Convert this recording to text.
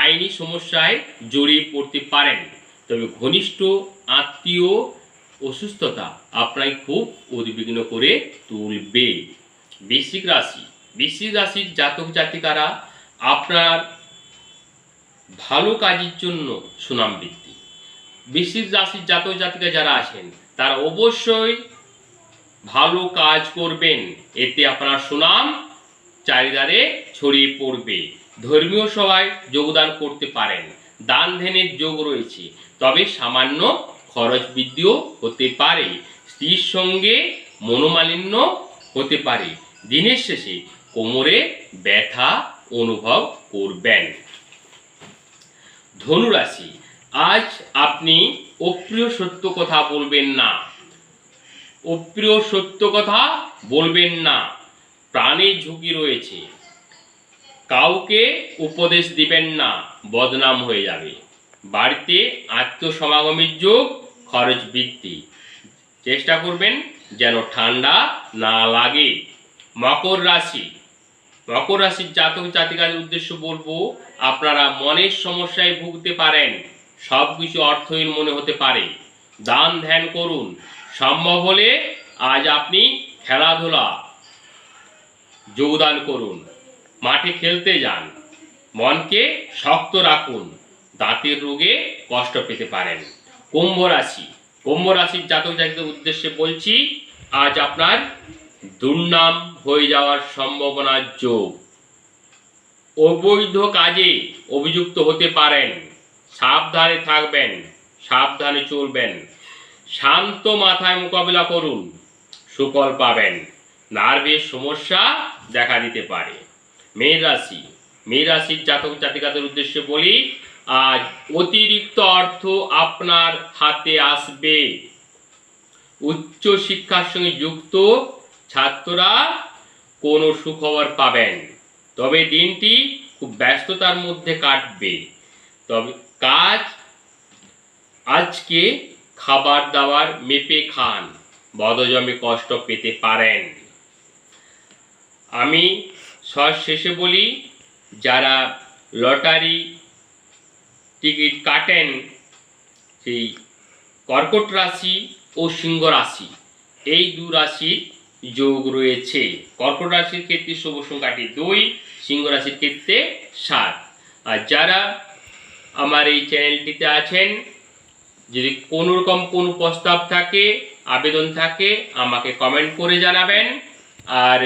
আইনি সমস্যায় জড়িয়ে পড়তে পারেন। তবে ঘনিষ্ঠ আত্মীয় অসুস্থতা আপনাকে খুব উদ্বিগ্ন করে তুলবে। বৃশ্চিক রাশি। বৃশ্চিক রাশির জাতক জাতিকারা আপনার ভালো কাজের জন্য সুনাম বৃদ্ধি। বৃশ্চিক রাশির জাতক জাতিকা যারা আছেন, তারা অবশ্যই ভালো কাজ করবেন। এতে আপনার সুনাম চারিদারে ছড়িয়ে পড়বে। ধর্মীয় সভায় যোগদান করতে পারেন। দান ধ্যানের যোগ রয়েছে। তবে সামান্য খরচ বৃদ্ধিও হতে পারে। স্ত্রীর সঙ্গে মনোমালিন্য হতে পারে। দিনের শেষে কোমরে ব্যথা অনুভব করবেন। ধনুরাশি, আজ আপনি অপ্রিয় সত্য কথা বলবেন না। অপ্রিয় সত্য কথা বলবেন না। প্রাণের ঝুঁকি রয়েছে। কাউকে উপদেশ দিবেন না, বদনাম হয়ে যাবে। বাড়িতে আত্মসমাগমের যোগ খরচ বৃদ্ধি। চেষ্টা করবেন যেন ঠান্ডা না লাগে। মকর রাশি। মকর রাশির জাতক জাতিকাদের উদ্দেশ্য বলব, আপনারা মনের সমস্যায় ভুগতে পারেন সব কিছু অর্থহীন মনে হতে পারে। দান ধ্যান করুন। সম্ভব হলে আজ আপনি খেলাধুলা যোগদান করুন। মাঠে খেলতে যান। মনকে শক্ত রাখুন। দাঁতের রোগে কষ্ট পেতে পারেন। কুম্ভ রাশি। কুম্ভ রাশির জাতক জাতিদের উদ্দেশ্যে বলছি, আজ আপনার দুর্নাম হয়ে যাওয়ার সম্ভাবনার যোগ। অবৈধ কাজে অভিযুক্ত হতে পারেন। সাবধানে থাকবেন, সাবধানে চলবেন। শান্ত মাথায় মোকাবিলা করুন। সুফল পাবেন। নার্ভের সমস্যা দেখা দিতে পারে। মেষ রাশি। জাতক জাতিকাদের উদ্দেশ্যে বলি, আজ অতিরিক্ত অর্থ আপনার হাতে আসবে। উচ্চ শিক্ষার সঙ্গে যুক্ত ছাত্ররা কোনো সুখবর পাবেন। তবে দিনটি খুব ব্যস্ততার মধ্যে কাটবে। তবে কাজ, আজকে খাবার দাবার মেপে খান। বদজমে কষ্ট পেতে পারেন। আমি শেষে বলি, যারা লটারি টিকিট কাটেন, সেই কর্কট রাশি ও সিংহ রাশি, এই দু রাশির যোগ রয়েছে। কর্কট রাশির ক্ষেত্রে শুভ সংখ্যাটি দুই, সিংহ রাশির ক্ষেত্রে সাত। আর যারা আমার এই চ্যানেলটিতে আছেন, যদি কোনো রকম কোনো প্রস্তাব থাকে, আবেদন থাকে, আমাকে কমেন্ট করে জানাবেন। আর